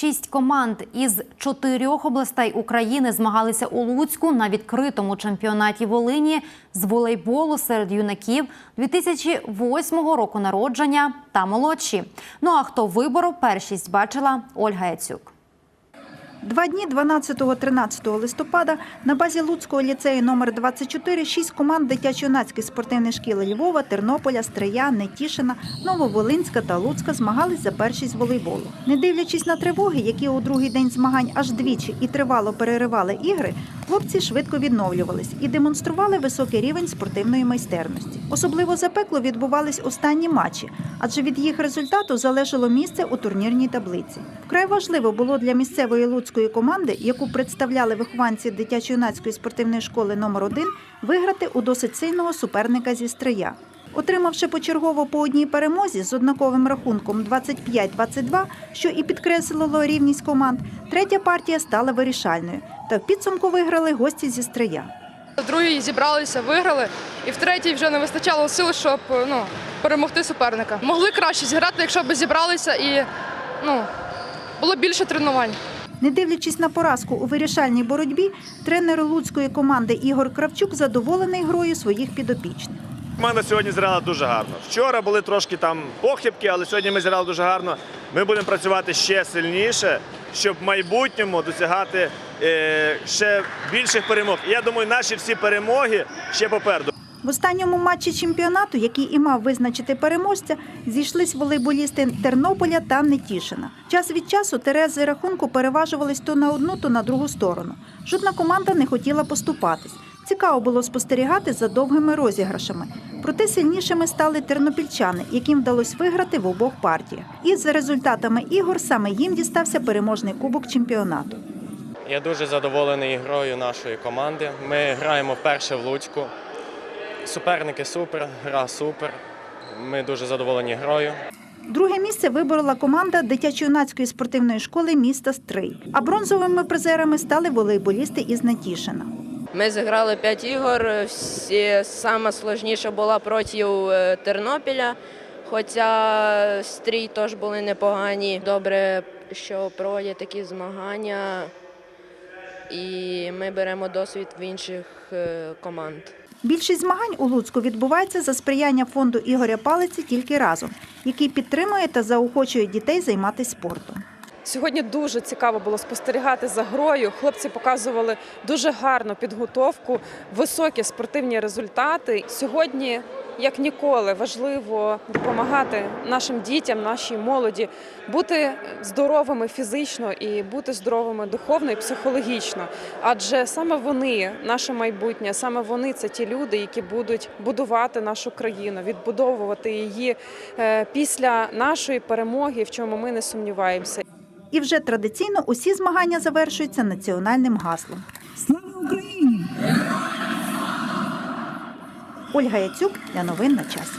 Шість команд із чотирьох областей України змагалися у Луцьку на відкритому чемпіонаті Волині з волейболу серед юнаків 2008 року народження та молодші. Ну а хто виборов першість бачила Ольга Яцюк. Два дні 12-13 листопада на базі Луцького ліцею номер 24 шість команд дитячо-юнацької спортивної шкіли Львова, Тернополя, Стрия, Нетішина, Нововолинська та Луцька змагались за першість волейболу. Не дивлячись на тривоги, які у другий день змагань аж двічі і тривало переривали ігри, хлопці швидко відновлювались і демонстрували високий рівень спортивної майстерності. Особливо запекло відбувались останні матчі, адже від їх результату залежало місце у турнірній таблиці. Вкрай важливо було для місцевої луцької команди, яку представляли вихованці дитячо-юнацької спортивної школи номер 1 виграти у досить сильного суперника зі Стрия. Отримавши почергово по одній перемозі з однаковим рахунком 25-22, що і підкреслило рівність команд, третя партія стала вирішальною. Та в підсумку виграли гості зі Стрия. Другій зібралися, виграли, і в третій вже не вистачало сил, щоб ну, перемогти суперника. Могли краще зіграти, якщо б зібралися і ну, було більше тренувань. Не дивлячись на поразку у вирішальній боротьбі, тренер луцької команди Ігор Кравчук задоволений грою своїх підопічних. Команда сьогодні зіграла дуже гарно. Вчора були трошки там похибки, але сьогодні ми зіграли дуже гарно. Ми будемо працювати ще сильніше, щоб в майбутньому досягати е, ще більших перемог. Я думаю, наші всі перемоги ще попереду. В останньому матчі чемпіонату, який і мав визначити переможця, зійшлись волейболісти Тернополя та Нетішина. Час від часу Терези рахунку переважувались то на одну, то на другу сторону. Жодна команда не хотіла поступатись. Цікаво було спостерігати за довгими розіграшами. Проте сильнішими стали тернопільчани, яким вдалося виграти в обох партіях. І за результатами ігор саме їм дістався переможний кубок чемпіонату. Я дуже задоволений грою нашої команди. Ми граємо вперше в Луцьку. Суперники супер, гра супер. Ми дуже задоволені грою. Друге місце виборола команда дитячо-юнацької спортивної школи міста Стрий. А бронзовими призерами стали волейболісти із Натішина. Ми зіграли 5 ігор. Всі саме була проти е, Тернопіля. Хоча стрій теж були непогані. Добре, що проводять такі змагання, і ми беремо досвід в інших е, команд. Більшість змагань у Луцьку відбувається за сприяння фонду Ігоря Палиці тільки разом, який підтримує та заохочує дітей займатися спортом. Сьогодні дуже цікаво було спостерігати за грою. Хлопці показували дуже гарну підготовку, високі спортивні результати. Сьогодні, як ніколи, важливо допомагати нашим дітям, нашій молоді бути здоровими фізично і бути здоровими духовно і психологічно. Адже саме вони, наше майбутнє, саме вони це ті люди, які будуть будувати нашу країну, відбудовувати її е, після нашої перемоги, в чому ми не сумніваємося. І вже традиційно усі змагання завершуються національним гаслом. Слава Україні! Ольга Яцюк для новин на часі.